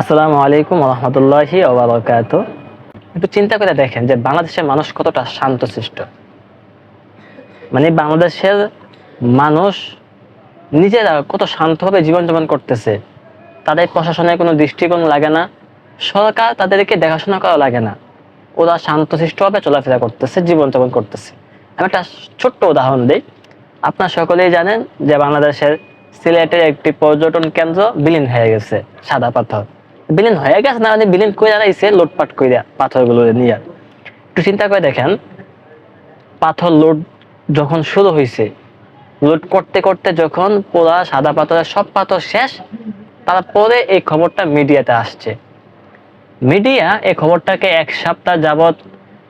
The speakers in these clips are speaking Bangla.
আসসালামু আলাইকুম রহমতুল্লাহি ওবরাকাত। একটু চিন্তা করে দেখেন যে বাংলাদেশের মানুষ কতটা শান্তশিষ্ট। মানে বাংলাদেশের মানুষ নিজেরা কত শান্তভাবে জীবনযাপন করতেছে, তাদের প্রশাসনের কোনো দৃষ্টিকোণ লাগে না, সরকার তাদেরকে দেখাশোনা করা লাগে না। ওরা শান্তশিষ্টভাবে চলাফেরা করতেছে, জীবনযাপন করতেছে। আমি একটা ছোট্ট উদাহরণ দিই। আপনার সকলেই জানেন যে বাংলাদেশের সিলেটের একটি পর্যটন কেন্দ্র বিলীন হয়ে গেছে, সাদা পাথর। বিলীন হয়ে গেছে, না মানে বিলীন করে আইছে লুটপাট করে পাথরগুলো নিয়ে। একটু চিন্তা করে দেখেন, পাথর লুট যখন শুরু হয়েছে লুট করতে করতে যখন পোড়া, সাদা পাথরের সব পাথর শেষ, তারপরে এই খবরটা মিডিয়াতে আসছে। মিডিয়া এই খবরটাকে এক সপ্তাহ যাবত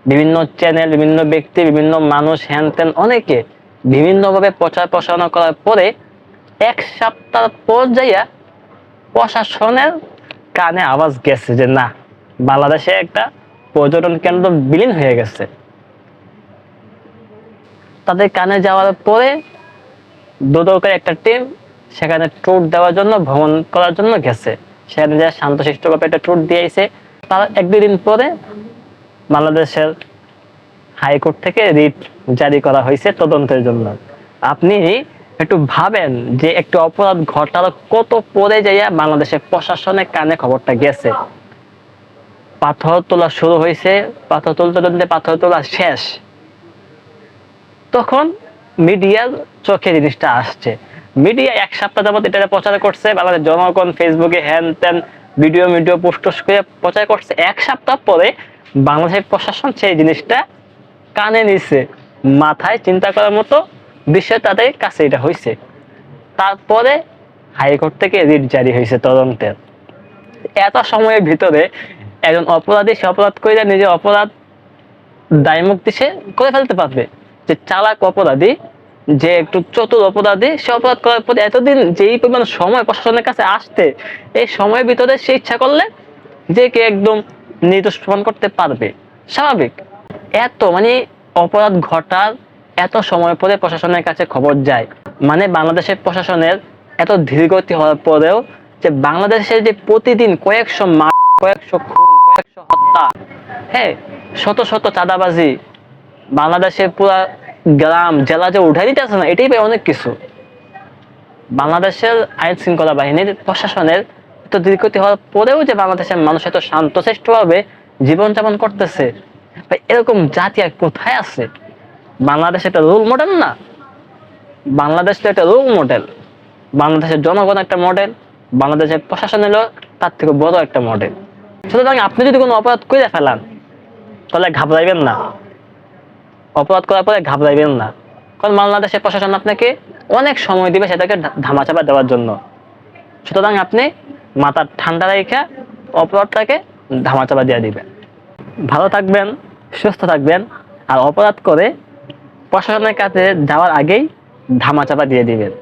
বিভিন্ন চ্যানেল বিভিন্ন ব্যক্তি, বিভিন্ন মানুষ হ্যান ত্যান অনেকে বিভিন্নভাবে প্রচার প্রসারণা করার পরে এক সপ্তাহ পর যাইয়া প্রশাসনের কানে আওয়াজ গেছে যে না, বাংলাদেশে একটা পর্যটন কেন্দ্র বিলীন হয়ে গেছে। তাদের কানে যাওয়ার পরে দুদকের একটা টিম সেখানে ট্যুর দেওয়ার জন্য, ভ্রমণ করার জন্য গেছে। সেখানে যা শান্তশিষ্টভাবে একটা ট্যুর দিয়েছে, তার এক দুই দিন পরে বাংলাদেশের হাইকোর্ট থেকে রিট জারি করা হয়েছে তদন্তের জন্য। আপনি একটু ভাবেন যে একটু অপরাধ ঘটার কত পরে যাইয়া বাংলাদেশের প্রশাসনের কানে খবরটা গেছে? পাথর তোলা শুরু হয়েছে, পাথর তুলতে তুলতে পাথর তোলা শেষ। তখন মিডিয়ার চোখে জিনিসটা আসছে। মিডিয়া এক সপ্তাহ যাবত এটা প্রচার করছে, বাংলাদেশ জনগণ ফেসবুকে হ্যান ত্যান ভিডিও ভিডিও পোস্ট করে প্রচার করছে। এক সপ্তাহ পরে বাংলাদেশের প্রশাসন সেই জিনিসটা কানে নিছে। মাথায় চিন্তা করার মতো বিষয় তাদের কাছে এটা হয়েছে তারপরে হাইকোর্ট থেকে রিট জারি হয়েছে তদন্তের এত সময়ের ভিতরে একজন অপরাধী সে অপরাধ করে নিজের অপরাধ দায়মুক্তি সে করে ফেলতে পারবে। যে চালাক অপরাধী, যে একটু চতুর অপরাধী, সে অপরাধ করার পরে এতদিন যেই পরিমাণ সময় প্রশাসনের কাছে আসতে, এই সময়ের ভিতরে সে ইচ্ছা করলে যে কে একদম নির্দোষ প্রমাণ করতে পারবে। স্বাভাবিক। এত মানে অপরাধ ঘটার এত সময় পরে প্রশাসনের কাছে খবর যায়। মানে বাংলাদেশের প্রশাসনের এত ধীরগতি হওয়ার পরেও যে বাংলাদেশের যে প্রতিদিন কয়েকশো মার কয়েকশো খুন, কয়েকশো হত্যা হ্যাঁ শত শত চাঁদাবাজি বাংলাদেশের পুরা গ্রাম, জেলা যে উঠাই দিতে আছে না, এটাই ভাই অনেক কিছু। বাংলাদেশের আইন শৃঙ্খলা বাহিনীর প্রশাসনের এত দীর্ঘতি হওয়ার পরেও যে বাংলাদেশের মানুষ এত শান্তশিষ্টভাবে জীবনযাপন করতেছে এরকম জাতি আর কোথায় আছে? বাংলাদেশ একটা রোল মডেল না। বাংলাদেশ তো একটা রোল মডেল বাংলাদেশের জনগণ একটা মডেল বাংলাদেশের প্রশাসন হলো তার থেকে বড় একটা মডেল সুতরাং আপনি যদি কোনো অপরাধ করে ফেলান, তাহলে ঘাবড়াইবেন না। অপরাধ করার পরে ঘাবড়াইবেন না। কারণ বাংলাদেশের প্রশাসন আপনাকে অনেক সময় দিবে সেটাকে ধামাচাপা দেওয়ার জন্য। সুতরাং আপনি মাথার ঠান্ডা রেখে অপরাধটাকে ধামাচাপা দিয়ে দিবেন। ভালো থাকবেন, সুস্থ থাকবেন, আর অপরাধ করে প্রশাসনের কাছে যাওয়ার আগেই ধামাচাপা দিয়ে দিবেন।